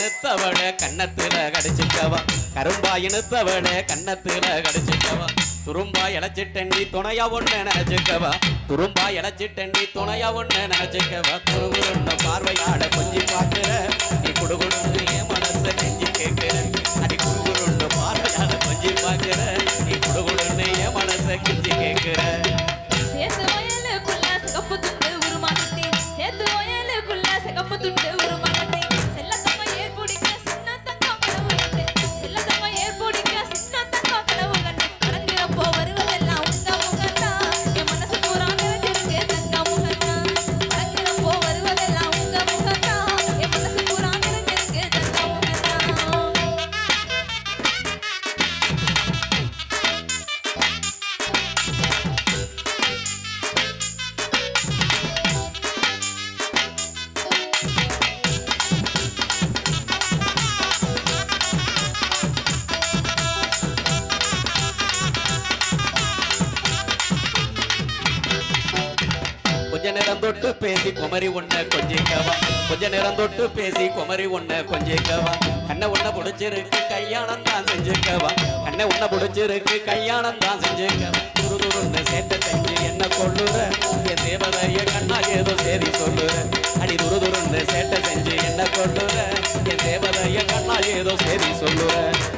கன்னத்துல கண்ணத்துல கரும்பா இழுத்தவளே கண்ணத்துல கடிச்சிட்டவா? துரும்பா இழைச்சிட்டண்டி துணையா ஒண்ணு நினைச்சுக்கவா? துரும்பா இழைச்சிட்டண்டி துணையா ஒண்ணு நினைச்சுக்கவா? துருவுருண்ட பார்வையாட கொஞ்சி பார்க்கிற நீ குடுகுடுன்னு குமரி ஒண்ண கொஞ்சிக்கவா. கொஞ்ச நேரம் தொட்டு பேசி குமரி ஒண்ண கொஞ்சிக்கவா. கண்ணை ஒண்ண புடிச்சிருக்கு கல்யாணம் தான் செஞ்சுக்கவா. கண்ணை ஒண்ண புடிச்சிருக்கு கல்யாணம் தான் செஞ்சுக்கவா. துரு துருன்னு செஞ்சு என்ன கொள்ளுற? என் தேவதைய கண்ணா ஏதோ சேரி சொல்லுற. அடி துரு சேட்டை செஞ்சு என்ன கொள்ளுற? என் தேவதைய கண்ணா ஏதோ சேரி சொல்லுற.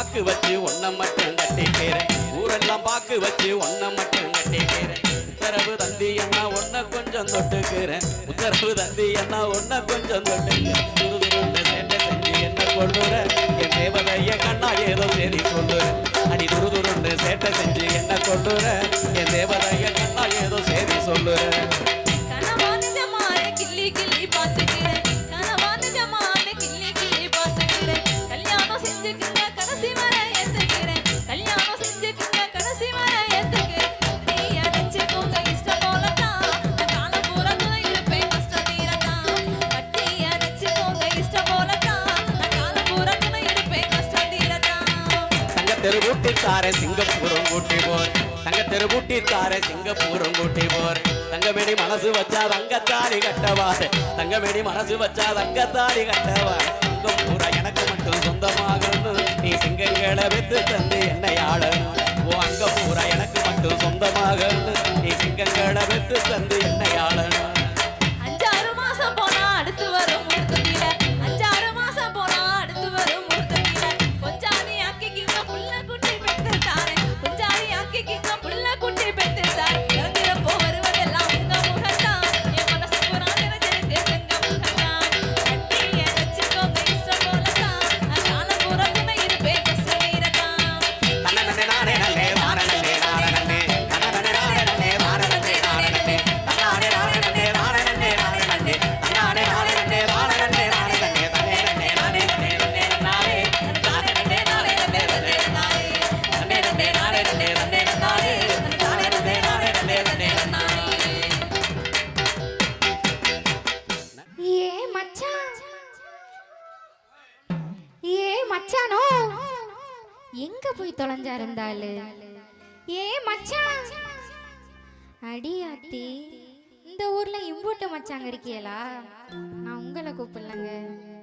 பாக்கு வச்சு ஒன்ன மட்டும் கட்டிக்கிறேன். ஊரெல்லாம் பாக்கு வச்சு ஒன்ன மட்டும் கட்டிக்கிறேன். உத்தரவு தந்தி என்ன ஒன்ன கொஞ்சம் தொட்டுக்கிறேன். உத்தரவு தந்தி என்ன ஒன்ன கொஞ்சம் தொட்டுக்கிறேன். துரு சேட்டை செஞ்சு என்ன கொள்ளுற என் தேவதைய கண்ணா ஏதோ சரி சொல்லுறேன். அடி துரு துருன்னு சேட்டை செஞ்சு என்ன கொள்ளுற என் தேவதைய கண்ணா ஏதோ சரி சொல்லுறேன். கிள்ளி கிள்ளி பார்த்து கட்டவாறு சிங்கப்பூரும் கூட்டி போர் தங்கமேடி மனசு வச்சா தங்கத்தாடி கட்டவாறு. தங்கமேடி மனசு வச்சா தங்கத்தாடி கட்டவார் உங்க பூரா எனக்கு மட்டும் சொந்தமாகணும் நீ சிங்கங்களை வெத்து தந்து என்னை ஆளணும். ஓ அங்க பூரா எனக்கு மட்டும் சொந்தமாகணும் நீ சிங்கங்களை வெத்து தந்து என்னை ஆளணும். அஞ்சாறு மாசம் போனா அடுத்து வர இருந்தாளு ஏ மச்சான். அடி ஆத்தி இந்த ஊர்ல இம்பூட்டு மச்சாங்க இருக்கியலா? நான் உங்களை கூப்பிடலங்க.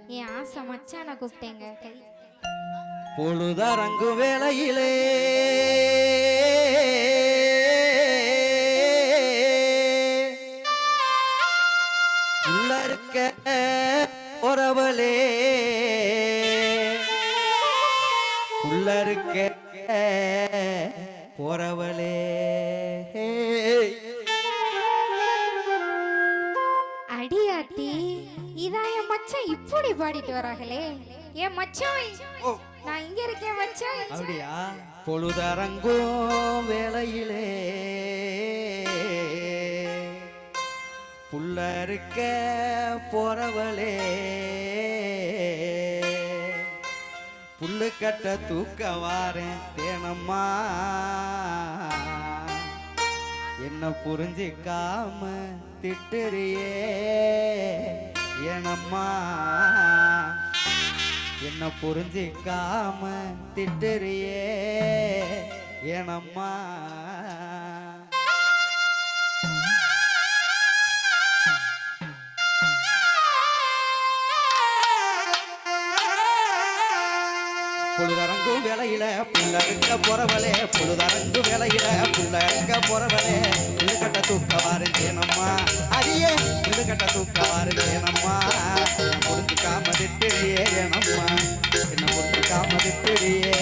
என் ஆசை மச்சான் நான் கூப்பிட்டேங்க. கை பொழுதரங்கு வேளையிலே ஆத்தி இதான் என் மச்சான் இப்படி பாடிட்டு வராங்களே. என் மச்சான். நான் இங்க இருக்கேன் மச்சான். அப்படியா? பொழுதரங்கும் வேளையிலே புள்ள இருக்க போறவளே. புல்லு கட்ட தூக்க வாரேன் தேனம்மா. என்ன புரிஞ்சிக்காம திட்டுறியே. ஏனம்மா என்ன புரிஞ்சிக்காம திட்டுறியே. ஏனம்மா பொழுதரங்கும் வேலையில புள்ள இருக்க போறவளே பொழுதரங்கு வேலையில புள்ள இருக்க போறவளே. புழுக்கட்ட தூக்க வாருந்தேனம்மா அடியே புழுக்கட்ட தூக்க வாருந்தேனம்மா என்ன புரிஞ்சுக்காம ஏனம்மா என்ன புரிஞ்சுக்காம திட்டுறியே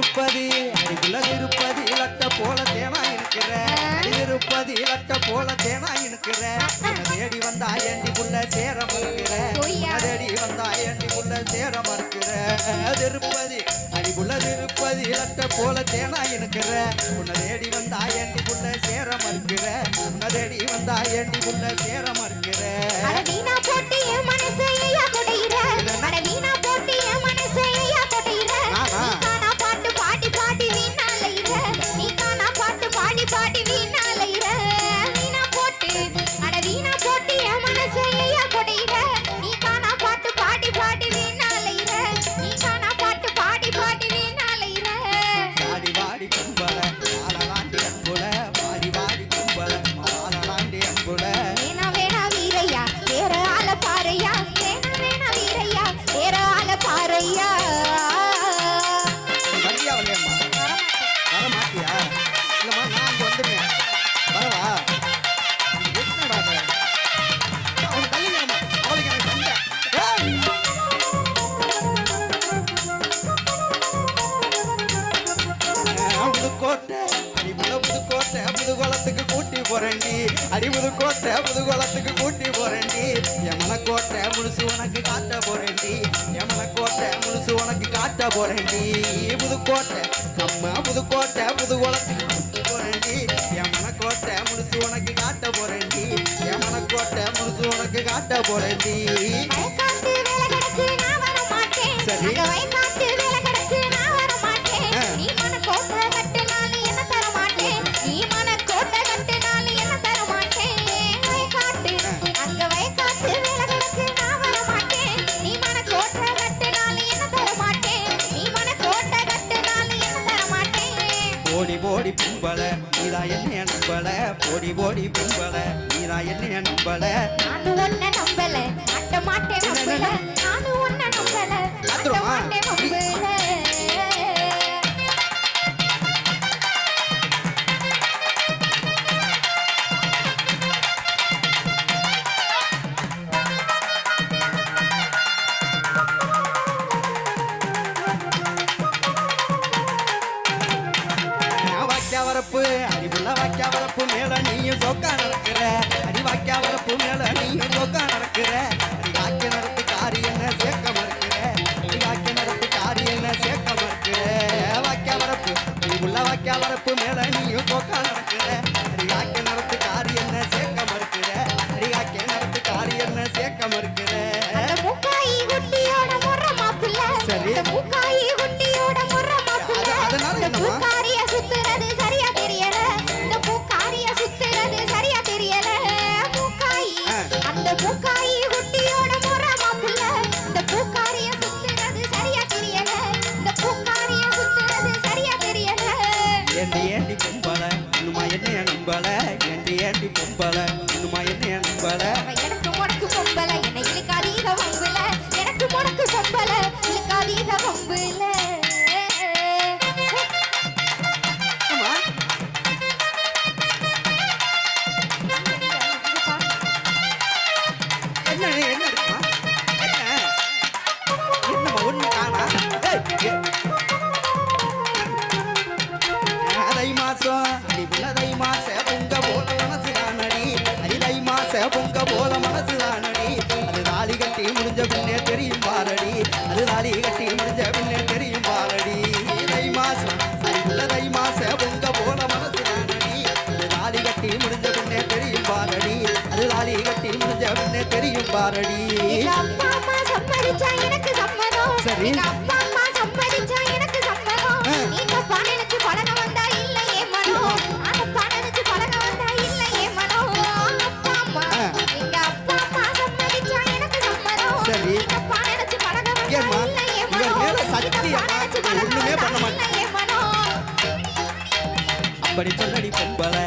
ஆ, திருப்பதி அடிக்குள்ள திருப்பதி லட்ட போல தேனா இருக்கிற. திருப்பதி லட்ட போல தேனா இருக்கிற. தேடி வந்தா ஏண்டி புள்ள சேர மறுக்கிற? தேடி வந்தா ஏண்டி புள்ள சேர மறுக்கிற? திருப்பதி அடிக்குள்ள திருப்பதி லட்ட போல தேனா இருக்கிற. உன்னை தேடி வந்தா ஏண்டி புள்ள சேர மறுக்கிற? உன்னை தேடி வந்தா ஏண்டி புள்ள சேர மறுக்கிற? அட வீணா போட்டு என் மனசை ஐயா கொடையிற புதுக்கோட்டை கூட்டி போறேன்டி. அடி புதுக்கோட்டை புதுகுளத்துக்கு கூட்டி போறேன்டி. எமன கோட்டை முழுசு உனக்கு காட்ட போறேன்டி. எமன கோட்டை முழுசு உனக்கு காட்ட போறேன்டி. போக்கா நடக்கிற. காக்க நடத்து காரி என்ன சேர்க்க மறுக்கிற. காக்க நடத்து காரி என்ன சேர்க்க மறுக்கிற. வாக்கியா வரப்பு உள்ள மேல நீயும் போக்கா அது நாளி கட்டி முடிஞ்ச பின்ன தெரியும் பாலடி தை மாசம் நல்ல தை மாச பொங்க போன மனசு நானடி அது நாளி கட்டி முடிஞ்ச பின்ன தெரியும் பாலடி அது நாளி கட்டி முடிஞ்ச பின்ன தெரியும் பாலடி எனக்கு சம்மதம் சரி. படி சொல்லடி பொம்பளை